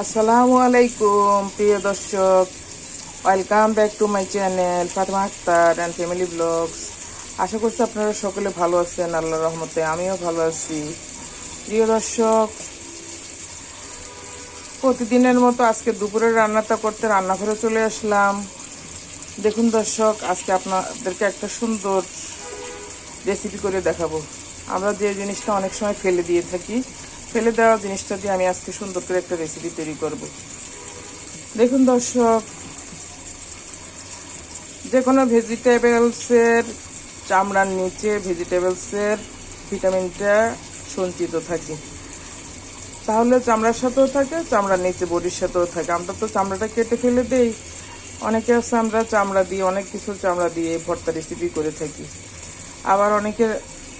আসসালামু আলাইকুম, প্রিয় দর্শক। Welcome back to my channel Fatema Akter and family vlogs আশা করছি আপনারা সকলে ভালো আছেন আল্লাহ রহমতে আমিও ভালো আছি। প্রিয় দর্শক, প্রতিদিনের মতো আজকে দুপুরে রান্নাটা করতে রান্নাঘরে চলে আসলাম। দেখুন দর্শক, আজকে আপনাদেরকে একটা সুন্দর রেসিপি করে দেখাবো। আমরা যে জিনিসটা অনেক সময় ফেলে দিয়ে থাকি ফেলে দেওয়া জিনিসটা দিয়ে আমি আজকে সুন্দর করে একটা রেসিপি তৈরি করব। দেখুন দর্শক, যে কোনো ভেজিটেবলসের চামড়ার নিচে ভেজিটেবলসের ভিটামিনটা সঞ্চিত থাকে। তাহলে চামড়ার সাথেও থাকে, চামড়ার নিচে বডির সাথেও থাকে। আমরা তো চামড়াটা কেটে ফেলে দেই। অনেকে আছে আমরা চামড়া দিয়ে, অনেক কিছু চামড়া দিয়ে ভর্তা রেসিপি করে থাকি। আবার অনেকে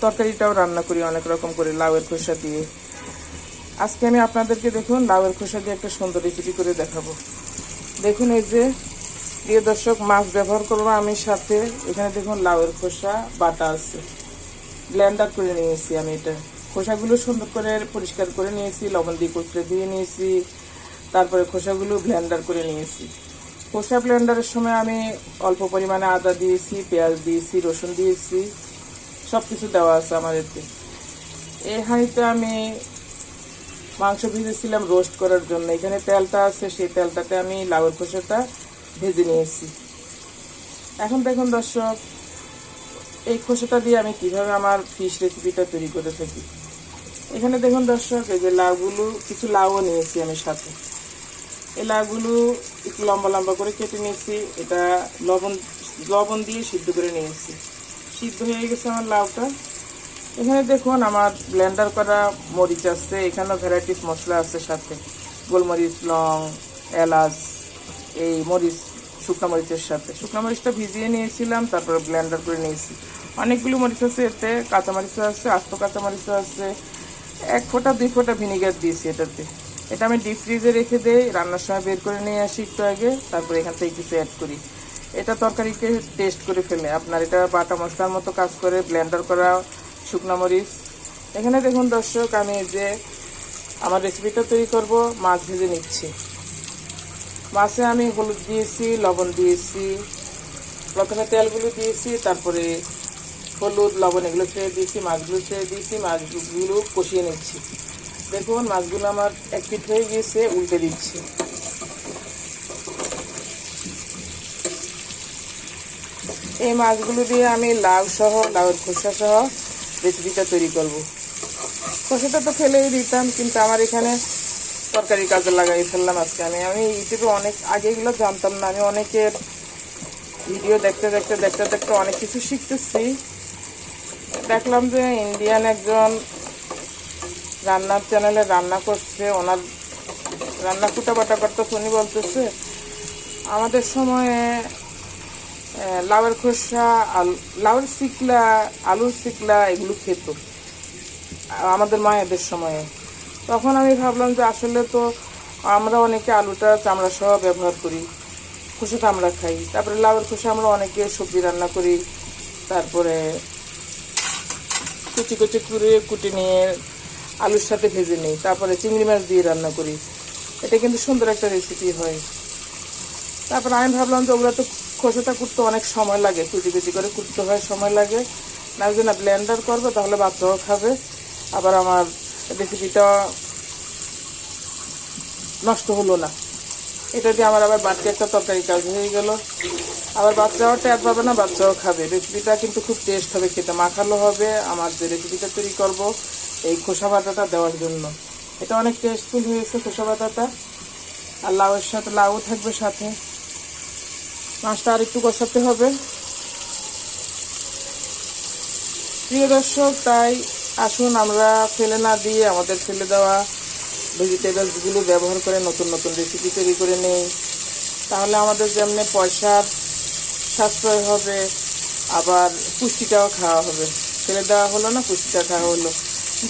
তরকারিটাও রান্না করি, অনেক রকম করে, লাউয়ের খোসা দিয়ে। আজকে আমি আপনাদেরকে দেখুন, লাউয়ের খোসা দিয়ে একটা সুন্দর রেসিপি করে দেখাবো। দেখুন এই যে, প্রিয় দর্শক, মাছ ব্যবহার করব আমি সাথে। এখানে দেখুন লাউয়ের খোসা, বাটা আছে। ব্ল্যান্ডার করে নিয়েছি আমি এটা। খোসাগুলো সুন্দর করে পরিষ্কার করে নিয়েছি, লবণ দিয়ে কুচড়ে দিয়ে নিয়েছি। তারপরে খোসাগুলো ব্ল্যান্ডার করে নিয়েছি। খোসা ব্লেন্ডারের সময় আমি অল্প পরিমাণে আদা দিয়েছি, পেঁয়াজ দিয়েছি, রসুন দিয়েছি। সব কিছু দেওয়া আছে আমার এতে এই হাঁড়িতে আমি মাংস ভেজেছিলাম রোস্ট করার জন্য। এখানে তেলটা আছে, সেই তেলটাতে আমি লাউয়ের খোসাটা ভেজে নিয়েছি এখন দেখুন দর্শক, এই খোসাটা দিয়ে আমি কীভাবে আমার ফিশ রেসিপিটা তৈরি করে থাকি। এখানে দেখুন দর্শক, এই যে লাউগুলো, কিছু লাউও নিয়েছি আমি সাথে। এই লাউগুলো একটু লম্বা লম্বা করে কেটে নিয়েছি। এটা লবণ লবণ দিয়ে সিদ্ধ করে নিয়েছি। সিদ্ধ হয়ে গেছে আমার লাউটা। এখানে দেখুন, আমার ব্লেন্ডার করা মরিচ আছে, এখানেও ভ্যারাইটিস মশলা আছে সাথে। গোলমরিচ, লং, এলাচ, এই মরিচ, শুকনো মরিচের সাথে। শুকনো মরিচটা ভিজিয়ে নিয়েছিলাম, তারপর ব্লেন্ডার করে নিয়েছি। অনেকগুলো মরিচ আছে এতে কাঁচামরিচ আছে, আস্ত কাঁচামরিচ আছে। এক ফোঁটা, দুই ফোঁটা ভিনিগার দিয়েছি এটাতে। এটা আমি ডিপ ফ্রিজে রেখে দিই, রান্নার সময় বের করে নিয়ে আসি একটু আগে, তারপর এখান থেকে কিছু অ্যাড করি। এটা তরকারিকে টেস্ট করে ফেলে। আপনার এটা বাটা মশলার মতো কাজ করে ব্লেন্ডার করা শুকনো মরিচ। এখানে দেখুন দর্শক, আমি যে আমার রেসিপিটা তৈরি করব, মাছ ভেজে নিচ্ছি। মাছে আমি হলুদ দিয়েছি, লবণ দিয়েছি, প্রথমে তেলগুলো দিয়েছি, তারপরে হলুদ, লবণ এগুলো ছেড়ে দিয়েছি, মাছগুলো ছেড়ে দিয়েছি, মাছগুলো কষিয়ে নিচ্ছি। দেখুন, মাছগুলো আমার এক পিঠ হয়ে গিয়েছে, উল্টে দিচ্ছি। এই মাছগুলো দিয়ে আমি লাউ সহ, লাউয়ের খোসা সহ রেসিপিটা তৈরি করব। খোসাটা তো ফেলেই দিতাম, কিন্তু আমার এখানে তরকারি কাজে লাগাই ফেললাম আজকে আমি। আমি ইউটিউবে অনেক, আগে এগুলো জানতাম না। আমি অনেকের ভিডিও দেখতে দেখতে দেখতে দেখতে অনেক কিছু শিখতেছি। দেখলাম যে ইন্ডিয়ান একজন রান্নার চ্যানেলে রান্না করছে, ওনার রান্না কুটা বাটা করতে উনি বলতেছে, আমাদের সময়ে লাউয়ের খোসা, আলু, লাউয়ের শিকলা আলুর শিকলা এগুলো খেত। আমাদের মায়েদের সময়ে। তখন আমি ভাবলাম যে আসলে তো আমরা অনেকে আলুটা চামড়া সহ ব্যবহার করি খোসাটা আমরা খাই। তারপরে লাউয়ের খোসা আমরা অনেকে সবজি রান্না করি, তারপরে কুচি কুচি করে কুটি নিয়ে আলুর সাথে ভেজে নিই, তারপরে চিংড়ি মাছ দিয়ে রান্না করি। এটা কিন্তু সুন্দর একটা রেসিপি হয়। তারপর আমি ভাবলাম যে ওগুলো তো খোসাটা কুটতে অনেক সময় লাগে, কুচি কুচি করে কুটতে হয়, সময় লাগে। না যদি না ব্লেন্ডার করব, তাহলে বাচ্চাও খাবে। আবার আমার রেসিপিটা নষ্ট হলো না। এটা দিয়ে আমার আবার বাড়তি একটা তরকারি কাজ হয়ে গেল। আবার বাচ্চাও ট্যাট পাবে না, বাচ্চাও খাবে। রেসিপিটা কিন্তু খুব টেস্ট হবে, খেতে মাখালো হবে। আমার যে রেসিপিটা তৈরি করব, এই খোসা বাটাটা দেওয়ার জন্য। এটা অনেক টেস্টফুল হয়েছে খোসা বাটাটা। আর লাউয়ের সাথে লাউ থাকবে সাথে। মাছটা আর একটু কষাতে হবে। প্রিয় দর্শক, তাই আসুন আমরা ফেলে না দিয়ে আমাদের ফেলে দেওয়া ভেজিটেবলসগুলো ব্যবহার করে নতুন নতুন রেসিপি তৈরি করে নেই। তাহলে আমাদের যেমনি পয়সার সাশ্রয় হবে, আবার পুষ্টিটাও খাওয়া হবে। ফেলে দেওয়া হলো না, পুষ্টিটা খাওয়া হলো।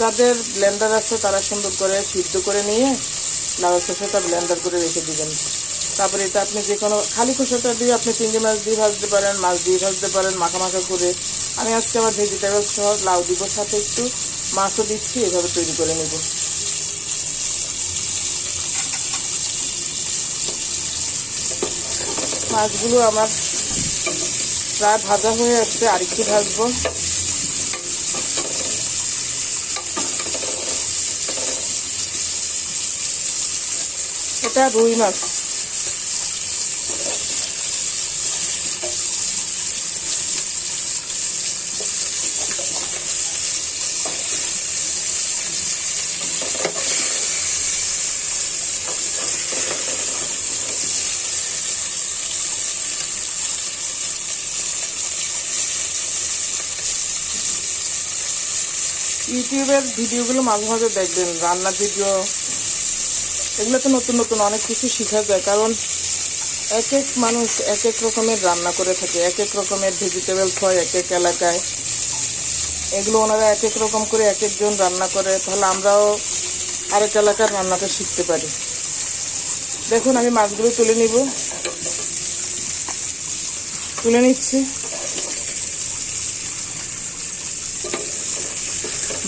যাদের ব্লেন্ডার আছে তারা সুন্দর করে সিদ্ধ করে নিয়ে লাউ খোসাটা ব্লেন্ডার করে রেখে দিবেন। তারপরে এটা আপনি যে কোনো খালি খোসাটা দিয়ে আপনি চিংড়ি মাছ দিয়ে ভাজতে পারেন, মাছ দিয়ে ভাজতে পারেন, মাখা মাখা করে। আমি আজকে আমার ভেজিটেবল সহ লাউ দিব, সাথে একটু মাছও দিচ্ছি, এভাবে তৈরি করে নেব। মাছগুলো আমার প্রায় ভাজা হয়ে আসছে, আরেকটু ভাজবো। এটা রুই মাছ। ইউটিউবের ভিডিওগুলো মাঝে মাঝে দেখবেন, রান্নার ভিডিও। এগুলো তো নতুন নতুন, অনেক কিছু শেখা যায়। কারণ এক এক মানুষ এক এক রকমের রান্না করে থাকে, এক এক রকমের ভেজিটেবলস হয় এক এক এলাকায়। এগুলো ওনারা এক এক রকম করে এক একজন রান্না করে, তাহলে আমরাও আরেক এলাকার রান্নাটা শিখতে পারি। দেখুন, আমি মাছগুলো তুলে নিব। তুলে নিচ্ছি।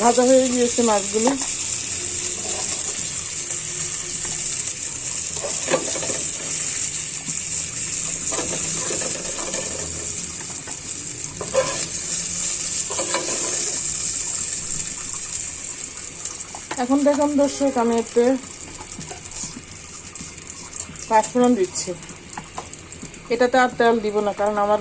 ভাজা হয়ে গিয়েছে মাছগুলো। এখন দেখুন দর্শক, আমি একটু পাঁচফোড়ন দিচ্ছি। এটাতে আর তেল দিব না, কারণ আমার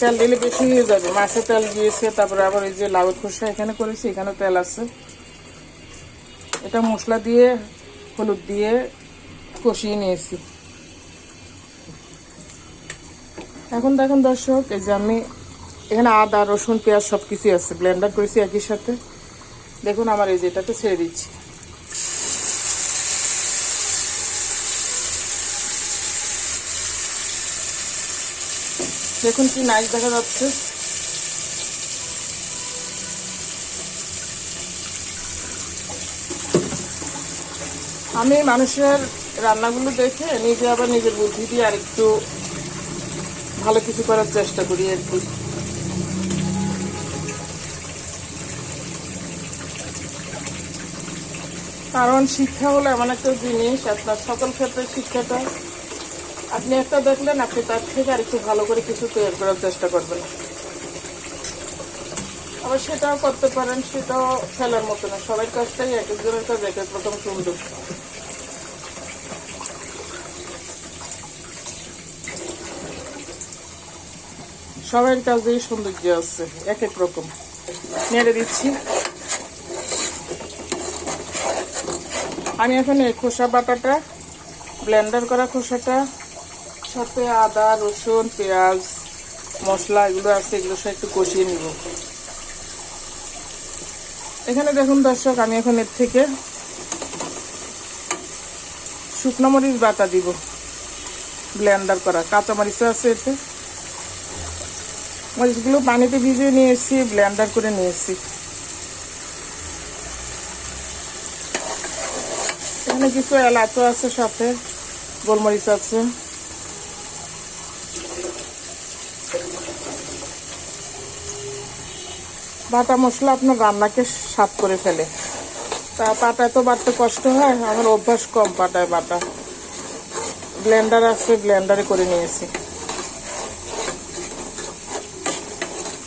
তেল দিলে বেশি হয়ে যাবে। মাছে তেল দিয়েছে, তারপরে আবার এই যে লাউ খোসা এখানে করেছি এখানে তেল আছে। এটা মশলা দিয়ে, হলুদ দিয়ে কষিয়ে নিয়েছি। এখন দেখুন দর্শক, এই যে আমি এখানে আদা, রসুন, পেঁয়াজ সব কিছুই আছে। ব্লেন্ডার করেছি একই সাথে। দেখুন আমার এই যেটাতে ছেড়ে দিচ্ছি। দেখুন কি নাইস দেখা যাচ্ছে। আমি মানুষের রান্নাগুলো দেখে নিজে আবার নিজের বুদ্ধি দিয়ে আরেকটু ভালো কিছু করার চেষ্টা করি আর কি। কারণ শিক্ষা হলো এমন একটা জিনিস, আপনার সকল ক্ষেত্রে শিক্ষাটা আপনি একটা দেখলেন, আপনি তার থেকে আর একটু ভালো করে কিছু তৈরি করার চেষ্টা করবেন। আবার সেটাও করতে পারেন, সেটাও ফেলার মতো না। সবার কাজটাই এক একজনের কাজ, এক এক রকম সুন্দর সবার কাজেই সৌন্দর্য আছে, এক এক রকম। নেড়ে দিচ্ছি। আমি এখন এই খোসা বাটাটা, ব্লেন্ডার করা খোসাটা সাথে আদা, রসুন, পেঁয়াজ, মশলা এগুলো আছে, এগুলো সব একটু কষিয়ে নিব। এখানে দেখুন দর্শক, আমি এখন এর থেকে শুকনো মরিচ বাটা দিব, ব্লেন্ডার করা। কাঁচা মরিচও আছে এতে। মরিচগুলো পানিতে ভিজিয়ে নিয়েছি, ব্লেন্ডার করে নিয়েছি। এখানে কিছু এলাচও আছে সাথে, গোলমরিচ আছে। বাটা মশলা আপনার রান্নাকে সাফ করে ফেলে। তা পাটায় তো বাটতে কষ্ট হয়, আমার অভ্যাস কম পাটায় বাটা। ব্লেন্ডার আছে, ব্লেন্ডারে করে নিয়েছি।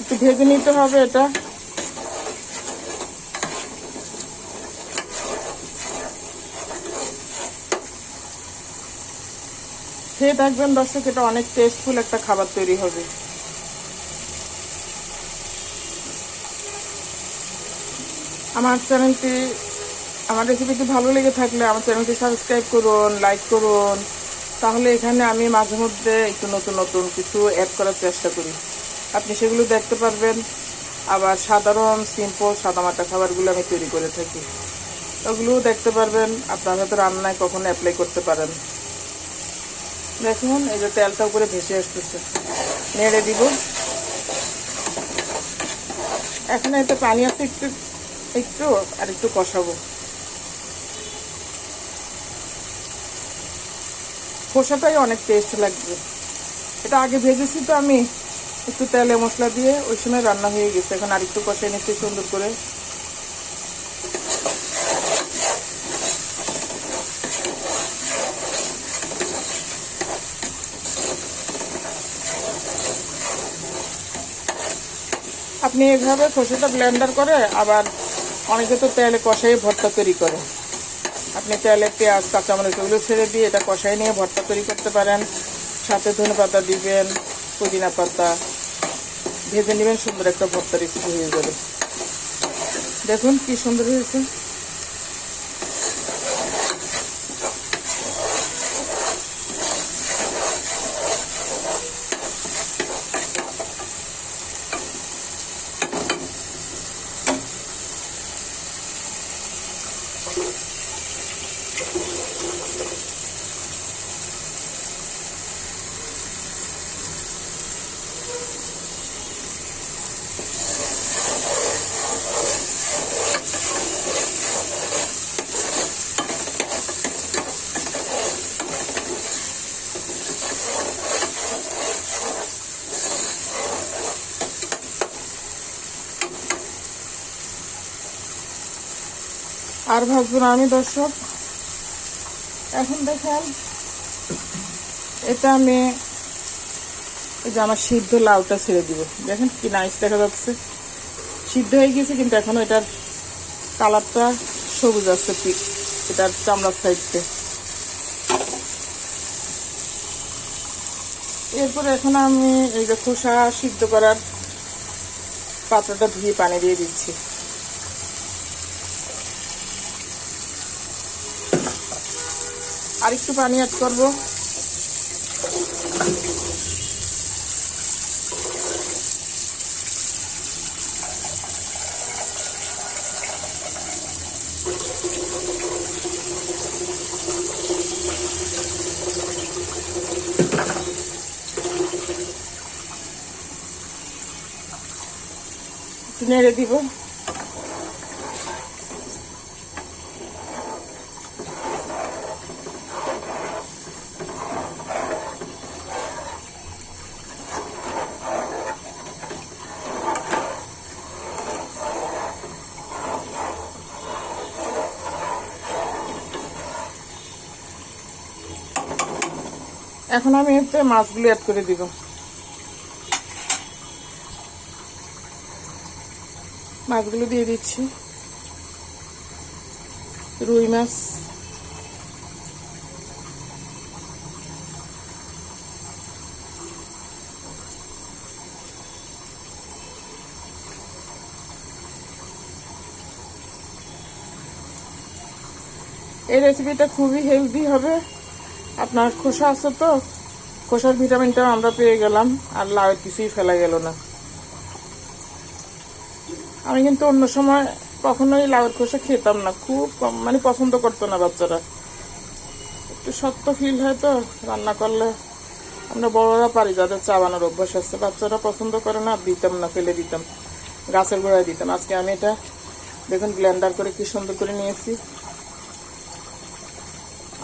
একটু ভেজে নিতে হবে এটা। খেয়ে থাকবেন দর্শক, এটা অনেক টেস্টফুল একটা খাবার তৈরি হবে। আমার চ্যানেলটি, আমার রেসিপিটি ভালো লেগে থাকলে আমার চ্যানেলটি সাবস্ক্রাইব করুন লাইক করুন। তাহলে এখানে আমি মাঝে মধ্যে একটু নতুন নতুন কিছু অ্যাড করার চেষ্টা করি। আপনি সেগুলো দেখতে পারবেন। আবার সাধারণ সিম্পল সাদামাটা খাবারগুলো আমি তৈরি করে থাকি। ওগুলোও দেখতে পারবেন। আপনার হয়তো রান্নায় কখনো অ্যাপ্লাই করতে পারেন। দেখুন, এই যে তেলটা উপরে ভেসে আসতেছে। নেড়ে দিব। এখন এতে পানি আছে একটু একটু আর একটু কষাবো। খোসাটাই অনেক টেস্ট লাগবে। এটা আগে ভেজেছি তো আমি, একটু তেলে মশলা দিয়ে, ওই সময় রান্না হয়ে গেছে। এখন আর একটু কষাই নিচ্ছি সুন্দর করে। আপনি এভাবে খোসাটা ব্লেন্ডার করে আবার অনেকে তো তেলে কষাই ভর্তা তৈরি করে। আপনি তেলে পেঁয়াজ, কাঁচামরিচ ওগুলো ছেড়ে দিয়ে এটা কষাই নিয়ে ভর্তা তৈরি করতে পারেন। সাথে ধনে পাতা দিবেন, পুদিনা পাতা। ভেজে নেবেন, সুন্দর একটা ভর্তা রেসিপি হয়ে যাবে। দেখুন কি সুন্দর হয়েছে। আর ভাববো না, আমি দর্শক। এখন দেখেন, এটা আমি, এই যে আমার সিদ্ধ লাউটা ছেড়ে দিব। দেখেন কি নাইস দেখা যাচ্ছে। সিদ্ধ হয়ে গেছে কিন্তু এখনও এটার কালারটা সবুজ আছে পিক এটার চামড়ার সাইডতে এরপর এখন আমি এই যে খোসা সিদ্ধ করার পাত্রটা ধুয়ে পানি দিয়ে দিচ্ছি। আর একটু পানি অ্যাড করব। নেড়ে দিব। এখন আমি এতে মাছগুলো অ্যাড করে দিব। মাছগুলো দিয়ে দিচ্ছি। রুই মাছ। এই রেসিপিটা খুবই হেলদি হবে। আপনার খোসা আছে তো? খোসার ভিটামিনটাও আমরা পেয়ে গেলাম, আর লাউয়ের কিছুই ফেলা গেল না। আমি কিন্তু অন্য সময় কখনোই লাউয়ের খোসা খেতাম না, খুব কম মানে পছন্দ করতো না বাচ্চারা। একটু শক্ত ফিল হয় তো, রান্না করলে আমরা বড়রা পারি, যাদের চাবানোর অভ্যাস আছে। বাচ্চারা পছন্দ করে না, দিতাম না, ফেলে দিতাম। গাছের গোড়ায় দিতাম। আজকে আমি এটা, দেখুন ব্লেন্ডার করে কি সুন্দর করে নিয়েছি।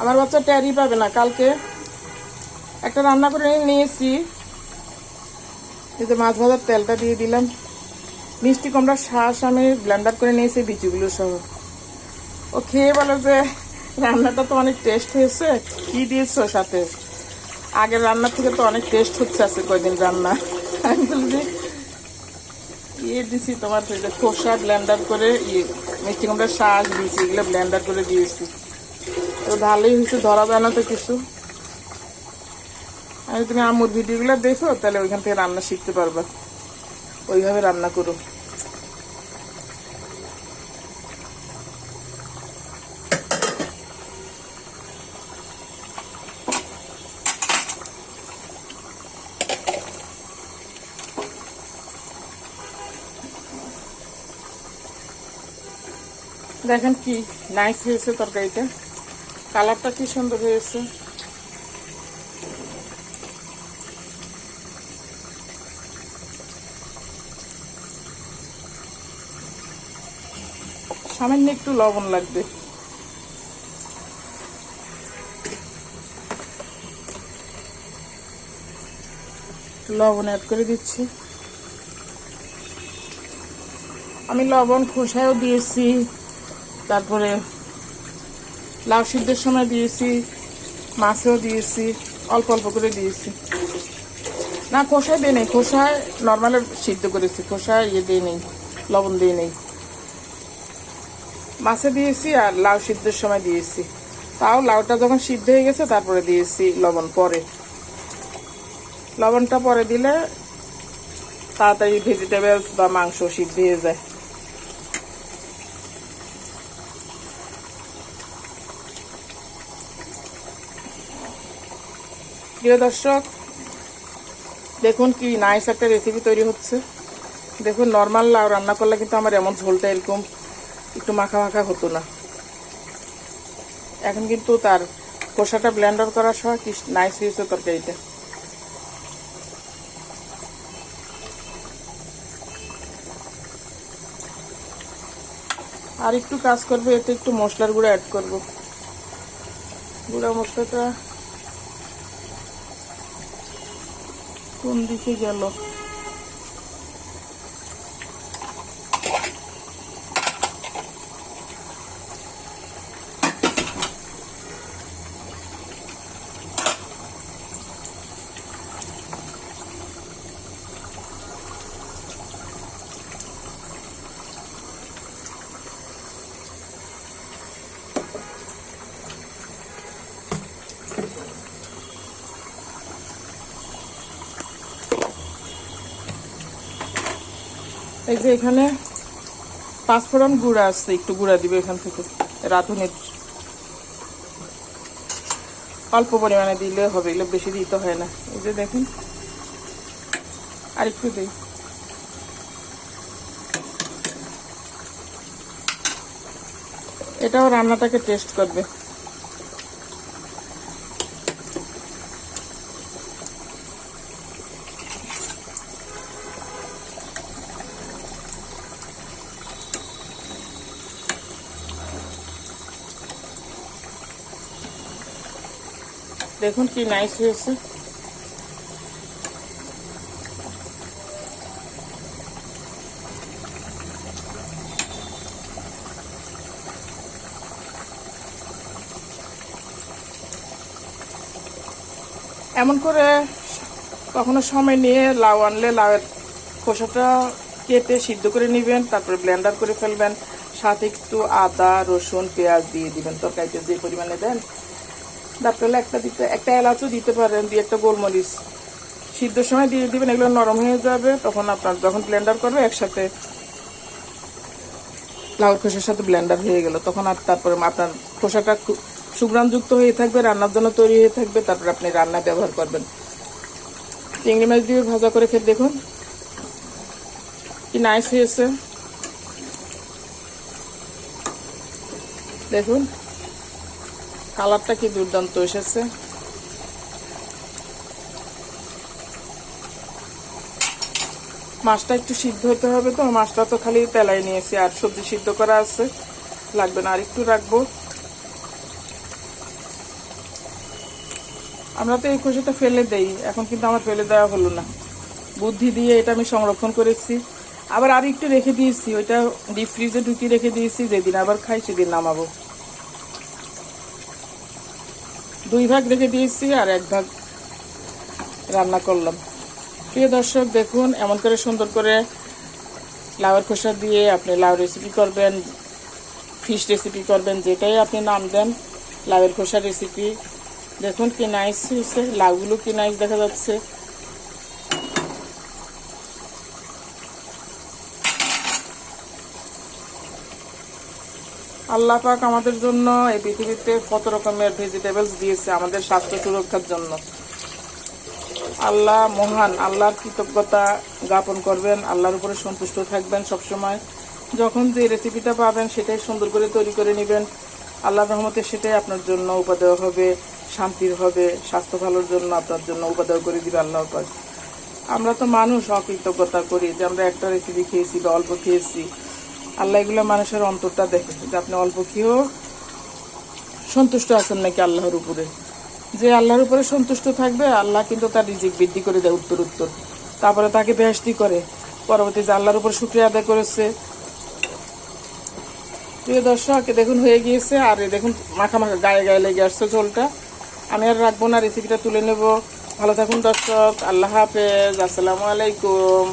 আমার বাচ্চা ট্যারি পাবে না কালকে। একটা রান্না করে নিয়েছি। মাছ ভাজার তেলটা দিয়ে দিলাম। মিষ্টি কুমড়া শ্বাস আমি ব্লেন্ডার করে নিয়েছি, বিচিগুলো সহ। ও খেয়ে বলে যে, রান্নাটা তো অনেক টেস্ট হয়েছে, কি দিয়েছ সাথে? আগের রান্নার থেকে তো অনেক টেস্ট হচ্ছে আছে কয়দিন রান্না? আমি বলি ইয়ে দিছি তোমার খোসা ব্লেন্ডার করে ইয়ে মিষ্টি কুমড়ার শ্বাস দিয়েছি এগুলো ব্লেন্ডার করে দিয়েছি। তো ভালোই হয়েছে ধরা যায় না তো কিছু। আমি তুমি আম্মুর ভিডিওগুলো দেখো, তাহলে ওইখান থেকে রান্না শিখতে পারবা। ওইভাবে রান্না করো। দেখেন কি নাইস হয়েছে তরকারিটা। কালারটা কি সুন্দর হয়েছে? সামান্য একটু লবণ লাগবে। লবণ অ্যাড করে দিচ্ছি। আমি লবণ খোসায়ও দিয়েছি, তারপরে লাউ সিদ্ধের সময় দিয়েছি, মাছেও দিয়েছি, অল্প অল্প করে দিয়েছি। না খোসায় দিয়ে নেই খোসায় নর্মাল সিদ্ধ করেছি খোসায় ইয়ে দিয়ে নেই, লবণ দিয়ে নেই। মাছে দিয়েছি আর লাউ সিদ্ধের সময় দিয়েছি। তাও লাউটা যখন সিদ্ধ হয়ে গেছে, তারপরে দিয়েছি লবণ পরে। লবণটা পরে দিলে তাড়াতাড়ি ভেজিটেবলস বা মাংস সিদ্ধ হয়ে যায়। প্রিয় দর্শক, দেখুন কি নাইস একটা রেসিপি তৈরি হচ্ছে। দেখুন নর্মাল লাউ রান্না করলে কিন্তু আমার এমন ঝোলটা এরকম একটু মাখা মাখা হতো না। এখন কিন্তু তার কষাটা ব্লেন্ডার করার সময় কি নাইস হয়েছে তরকারিটা। আর একটু কাজ করবে, এতে একটু মশলার গুঁড়ো অ্যাড করব। গুঁড়া মশলাটা কোন দিকে গেল? এই যে এখানে পাঁচফোড়ন গুঁড়া আছে, একটু গুঁড়া দিবে এখান থেকে, রাঁধুনির। অল্প পরিমাণে দিলে হবে, এগুলো বেশি দিতে হয় না। এই যে দেখুন আর একটু দিই। এটাও রান্নাটাকে টেস্ট করবে। দেখুন কি নাইস হয়েছে। এমন করে কখনো সময় নিয়ে লাউ আনলে লাউয়ের খোসাটা কেটে সিদ্ধ করে নেবেন, তারপরে ব্লেন্ডার করে ফেলবেন, সাথে একটু আদা, রসুন, পেঁয়াজ দিয়ে দিবেন, তরকারিতে যে পরিমাণে দেন। তারপরে একটা দিতে একটা এলাচও দিতে পারেন দিয়ে একটা গোলমরিচ। সিদ্ধর সময় দিয়ে দিবেন, এগুলো নরম হয়ে যাবে, তখন আপনার যখন ব্লেন্ডার করবে, একসাথে লাউর খোসার সাথে ব্লেন্ডার হয়ে গেল। তখন আর তারপরে আপনার খোসাটা সুগ্রামযুক্ত হয়ে থাকবে, রান্নার জন্য তৈরি হয়ে থাকবে, তারপরে আপনি রান্না ব্যবহার করবেন। চিংড়ি মাছ দিয়ে ভাজা করে খেয়ে দেখুন। কি নাইস হয়েছে। দেখুন। কালারটা কি দুর্দান্ত এসেছে? মাছটা একটু সিদ্ধ হতে হবে তো, মাছটা তো খালি তেলাই নিয়েছি, আর সবজি সিদ্ধ করা আছে। লাগবে না আর একটু রাখব। আমরা তো এই খোসাটা ফেলে দেই, এখন কিন্তু আমার ফেলে দেওয়া হলো না। বুদ্ধি দিয়ে এটা আমি সংরক্ষণ করেছি। আবার আর একটু রেখে দিয়েছি, ওইটা ডিপ ফ্রিজে ঢুকিয়ে রেখে দিয়েছি, যেদিন আবার খাই সেদিন নামাবো। দুই ভাগ রেখে দিয়েছি আর এক ভাগ রান্না করলাম। প্রিয় দর্শক, দেখুন, এমন করে সুন্দর করে লাউয়ের খোসা দিয়ে আপনি লাউ রেসিপি করবেন ফিশ রেসিপি করবেন, যেটাই আপনি নাম দেন, লাউয়ের খোসা রেসিপি দেখুন কি নাইস হয়েছে, লাউগুলো কি নাইস দেখা যাচ্ছে। আল্লাহ পাক আমাদের জন্য এই পৃথিবীতে কত রকমের ভেজিটেবলস দিয়েছে আমাদের স্বাস্থ্য সুরক্ষার জন্য। আল্লাহ মহান, আল্লাহর কৃতজ্ঞতা জ্ঞাপন করবেন, আল্লাহর উপরে সন্তুষ্ট থাকবেন সবসময়। যখন যে রেসিপিটা পাবেন সেটাই সুন্দর করে তৈরি করে নেবেন। আল্লাহর রহমতে সেটাই আপনার জন্য উপাদেয় হবে, শান্তির হবে, স্বাস্থ্য ভালোর জন্য আপনার জন্য উপাদেয় করে দিবে আল্লাহর পাক। আমরা তো মানুষ অকৃতজ্ঞতা করি যে আমরা একটা রেসিপি খেয়েছি বা অল্প খেয়েছি। আল্লাহ এগুলো মানুষের অন্তরটা দেখে যে আপনি অল্প খেয়েও সন্তুষ্ট আছেন নাকি আল্লাহর উপরে। যে আল্লাহর উপরে সন্তুষ্ট থাকবে, আল্লাহ কিন্তু তার রিজিক বৃদ্ধি করে দেয় উত্তর উত্তর। তারপরে তাকে বেহস্তি করে। পরবর্তী যে আল্লাহর উপর শুক্রিয়া আদায় করেছে। প্রিয় দর্শক দেখুন হয়ে গিয়েছে, আর দেখুন মাখা মাখা গায়ে গায়ে লেগে আসছে ঝোলটা আমি আর রাখব না রেসিপিটা তুলে নেব। ভালো থাকুন দর্শক, আল্লাহ হাফেজ, আসসালামু আলাইকুম।